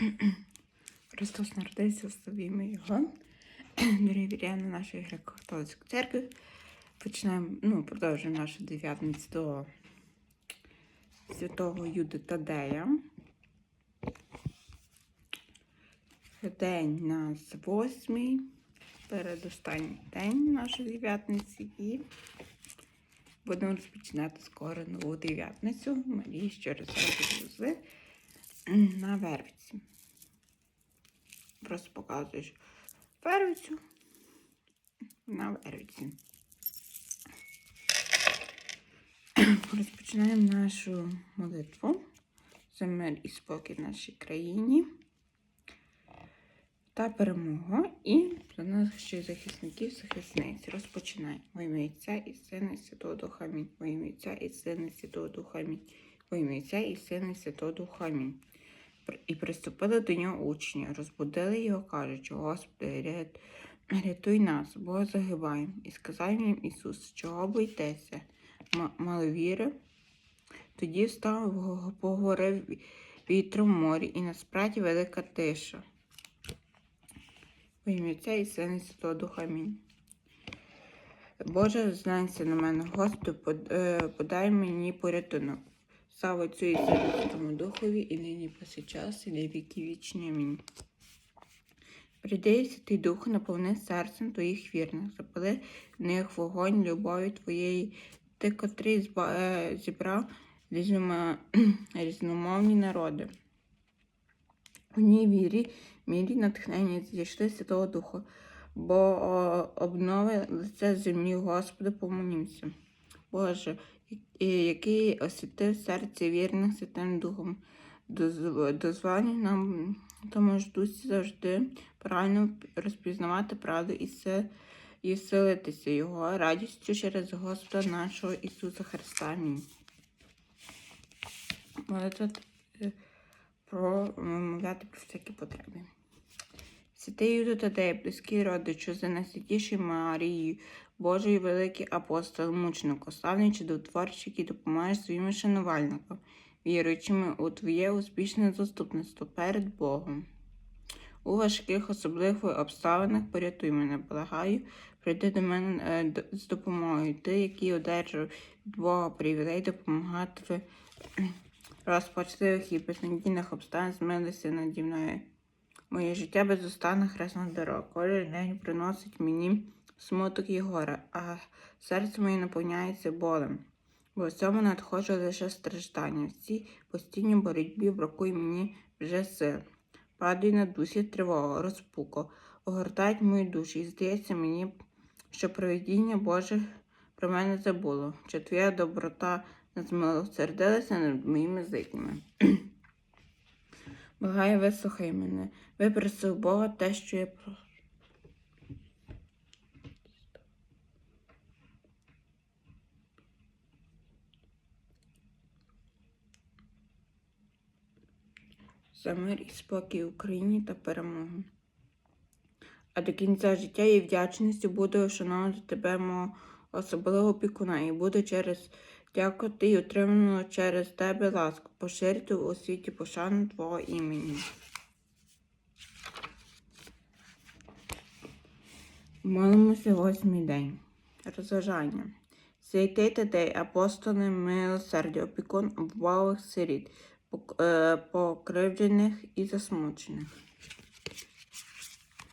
Христос народився, славімо Його. Дорогі віряни нашої греко-католицької церкви. Починаємо, ну, продовжуємо нашу дев'ятницю до святого Юди Тадея. День нас восьмий, передостанній день нашої дев'ятниці і будемо розпочинати скоро нову дев'ятницю. Марії ще раз розвезли на вервиці. Просто показуєш вервицю на вервиці. Розпочинаємо нашу молитву за мир і спокій в нашій країні та перемогу і за наших захисників, захисниць. Розпочинаємо. Во ім'я Отця і Сина і Святого Духа Амінь. Во ім'я Отця і Сина і Святого Духа Амінь. Во ім'я Отця і Сина і Святого Духа Амінь. І приступили до нього учні, розбудили його, кажучи, Господи, рят- рятуй нас, бо загибаємо. І сказав їм Ісус, чого боїтеся, М- маловіри? Тоді встав, поговорив вітром морі, і насправді велика тиша. Во і Сина і Святого Духа Амінь. Боже, зглянься на мене, Господи, е, подай мені порятунок. Слава Отцю і Святому Духові, і нині повсякчас, і на віки вічні. Амінь. Прийди, Святий Дух, наповни серцем твоїх вірних, запали в них вогонь любові твоєї, ти, котрий е, зібрав різнома- різномовні народи. У ній вірі, мірі натхнення зійшли Святого Духа, бо о, обнови лице землі, Господи, помолімся. Боже, який освятив серце вірних Святим Духом, доз- нам тому ж дусі завжди правильно розпізнавати правду і, се, і вселитися Його радістю через Господа нашого Ісуса Христа. Амінь. Молитва е, про мовляти про всякі потреби. Святий Юдо Тадей, близький родичу, за найсвятіший Марії, Божий великий апостол, мученик, славний чудотворчий, який допомагає своїм шанувальникам, віруючими у Твоє успішне заступництво перед Богом. У важких особливих обставинах порятуй мене, благаю, прийди до мене е, з допомогою. Ти, який одержав від Бога привілей допомагати в розпачливих і безнадійних обставин, змилися наді мною. Моє життя безустанна хресна дорога. Кожен день приносить мені смуток і горе, а серце моє наповняється болем. Бо в цьому надходжу лише страждання. В цій постійній боротьбі бракує мені вже сил. Падаю на дусі тривога, розпуко, огортають мою душу, і здається мені, що провидіння Боже про мене забуло, що твоя доброта не змилосердилася над моїми злиднями. Благаю, вислухай мене, випроси у Бога те, що я прошу. За мир і спокій Україні та перемогу. А до кінця життя і вдячністю буду шановувати тебе, мого особливого опікуна, і буду через дякувати і отриману через тебе ласку, поширити у світі пошану Твого імені. Молимося восьмий день. Розважання. Святий Тадей, апостоли милосердя, опікун обвалих сиріт, е, покривджених і засмучених.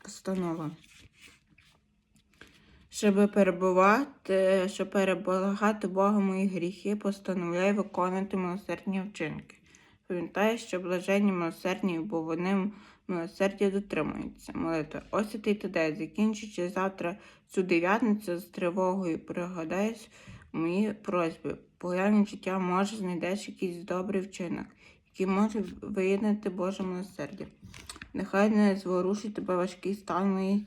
Постанова. Щоб перебувати, щоб переблагати Бога мої гріхи, постановляй виконувати милосердні вчинки. Пам'ятай, що блаженні милосердні, бо вони милосердя дотримуються. Молитва. Ось і ти туди, закінчуючи завтра цю дев'ятницю з тривогою, пригадаєш мої просьби. Поглянь життя, може, знайдеш якийсь добрий вчинок, який може виєднати Боже милосердя. Нехай не зворушить тебе важкий стан моєї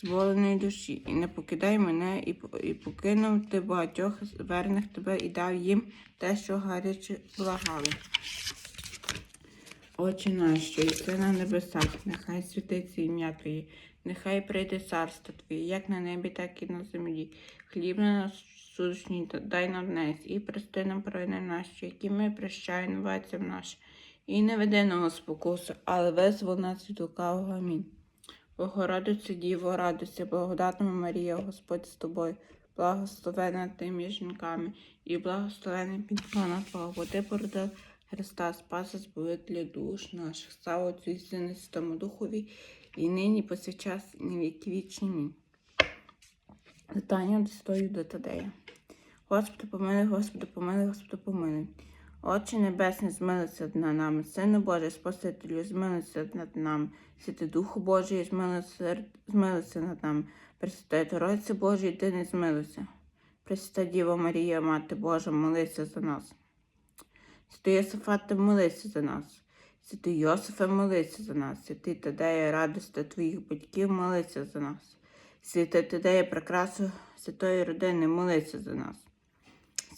зволеної душі, і не покидай мене, і, і покинув ти багатьох верних тебе і дав їм те, що гаряче благали. Отче наш, що єси на небесах, нехай святиться ім'я Твоє, нехай прийде царство Твоє, як на небі, так і на землі. Хліб на наш сушній дай нам днес, і прости нам провини наші, які ми прощаємо ватцям нашим, І не веди нас спокусу, але визвол нас від лукавого. Амінь. Богородице Діво, радуйся, благодатна Марія, Господь з тобою, благословена ти між жінками, і благословений підпана Твого, бо ти породив Христа, Спаса, Збавителя душ наших, слава Отцю і Сину Святому Духові, і нині повсякчас, і на віки вічні. Амінь. Питання достою до Тадея. Господи, помилуй, Господи, помилуй, Господи, помилуй. Отче Небесний, змилися над нами, Сину Божий, Спасителю, змилися над нами, Святи Духу Божий, змилися, над нами, Пресвятая Тройці Божій, ти не змилися. Пресвята Діва Марія, Мати Божа, молися за нас. Святий Йосифате, молися за нас. Святий Йосифе, молися за нас. Святий Тадея, радости твоїх батьків, молися за нас. Святий Тадея, прикрасу святої родини, молися за нас.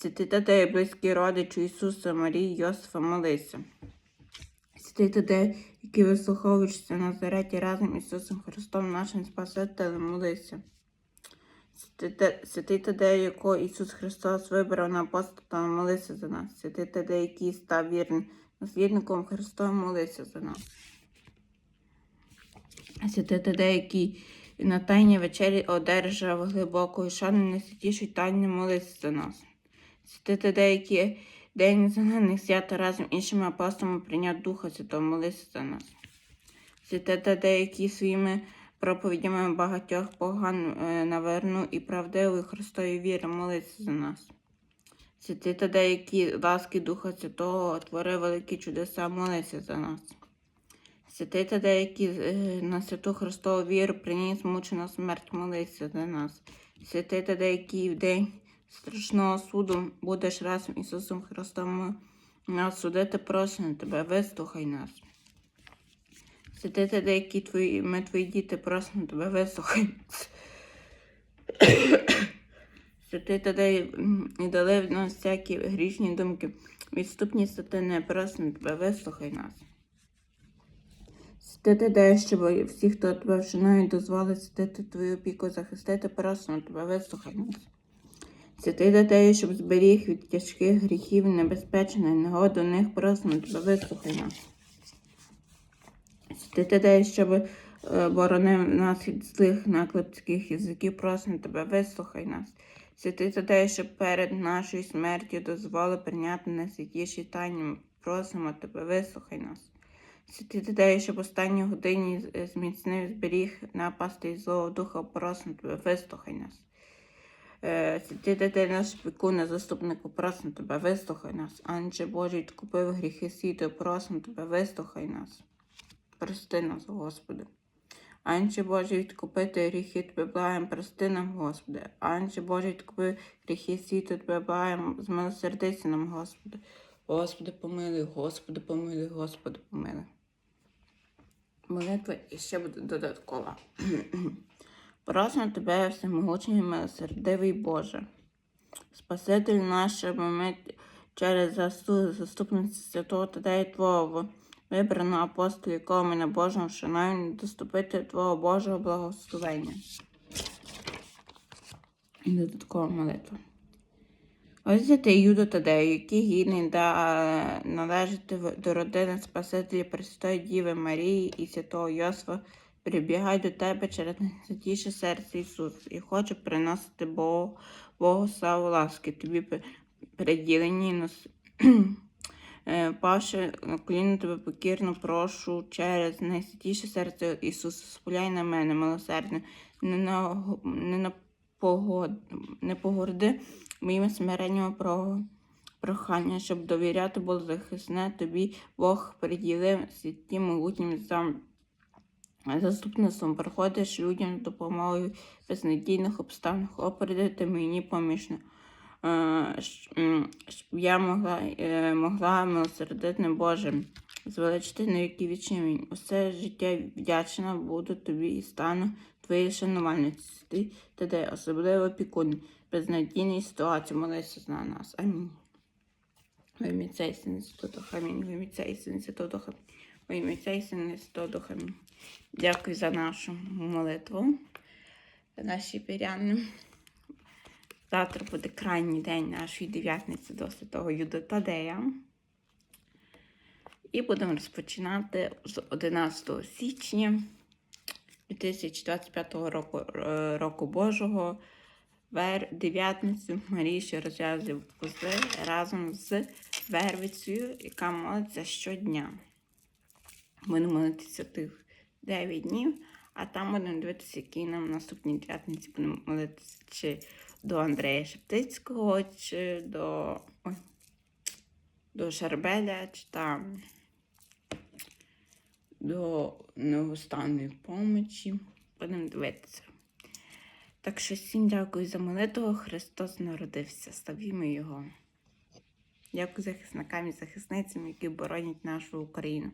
Святий Тадея, близький родичу Ісуса, Марії, Йосифа, молися. Святий Тадея, який вислуховуєшся на Назареті разом із Ісусом Христом, нашим Спасителем, молися. Святий Та- Святий якого Ісус Христос вибрав на апостола, молися за нас. Святий Тадея, який став вірним наслідником Христа, молися за нас. Святий Тадея, який на тайній вечері одержав глибоку і шану найсвятішої тайни, молися за нас. Святий Тадея, який день знаних свята разом з іншими апостолами прийняв Духа Святого, молися за нас. Святий Тадея, який своїми проповідями багатьох поган е, на верну і правдиву Христові віри, молиться за нас. Святий Тадей, який ласки Духа Святого творив великі чудеса, молиться за нас. Святий Тадей, який е, на святу Христову віру приніс мучену смерть, молиться за нас. Святий Тадей, який в день страшного суду будеш разом Ісусом Христом нас судити, просимо тебе, вислухай нас. Святий Тадей, які твої, ми твої діти, просимо тебе, вислухай Тадей, м, і дали в нас всякі грішні думки, відступні сатани, просимо тебе, вислухай нас. Святий Тадей, щоб всі, хто тебе вшанує, дозволить святити твою опіку, захистити, просимо тебе, вислухай нас. Святий Тадей, щоб зберіг від тяжких гріхів, небезпечних негод у них, просимо тебе, вислухай нас. Святий Тадей, щоб е, боронив нас від злих наклепських язиків, просимо тебе, вислухай нас. Святий Тадей, щоб перед нашою смертю дозволив прийняти найсвятіші тайні, просимо тебе, вислухай нас. Святий Тадей, щоб останній годині з- зміцнив зберіг напасти і злого духа, просимо тебе, вислухай нас. Е, Святий наш пікуне, заступнику, просимо тебе, вислухай нас. Анче Божий, відкупив гріхи світу, просимо тебе, вислухай нас. Прости нас, Господи. Анче Боже, відкупити гріхи Тебе благаєм, прости нам, Господи. Анче Боже, відкупи гріхи світу Тебе благаєм, змилосердися нам, Господи. Господи, помилуй, Господи, помилуй, Господи, помилуй. Молитва і ще буде додаткова. Просимо Тебе, всемогутній милосердивий Боже. Спаситель наш, щоб ми через засту- заступництво Святого Тадея Твого вибраного апостола, якого ми на Божому вшануємо, доступити Твого Божого благословення. І додаткова молитва. Ось святий Юдо Тадею, який гідний да належати до родини Спасителя Пресвятої Діви Марії і Святого Йосифа, прибігай до тебе через найсвятіше серце Ісус, і хочу приносити Богу, Богу славу ласки, тобі приділені нас. Е, Павши на коліна тебе покірно прошу через найсвятіше серце Ісуса, споляй на мене, милосердне, не на, не на погод, не погорди моїми смиреннями про прохання, щоб довіряти було захисне. Тобі, Бог приділив святім могутнім за заступництвом приходиш людям допомогою безнадійних обставин, опередити мені помічно. Е, я могла, е, могла милосердити Божим, звеличити на віки вічні. Усе життя вдячна буду тобі і стану твоєю шанувальниці. Ти тоді особливо опікун, безнадійній ситуації, молися за нас. Амінь. Сина і Святого. Амінь. Сина і Святого Духа. Отця і Сина і Святого Дякую за нашу молитву, за наші піряни. Завтра буде крайній день нашої дев'ятниці до Святого Юда Тадея. І будемо розпочинати з 11 січня 2025 року, е, року Божого. Вер дев'ятницю Марії, що розв'язує вузли разом з Вервицею, яка молиться щодня. Будемо молитися тих 9 днів, а там будемо дивитися, які нам наступні дев'ятниці будемо молитися чи до Андрея Шептицького, чи до, ой, до Шарбеля, чи там до неустанної помочі. Будемо дивитися. Так що всім дякую за молитву. Христос народився. Славімо Його. Дякую захисникам і захисницям, які боронять нашу Україну.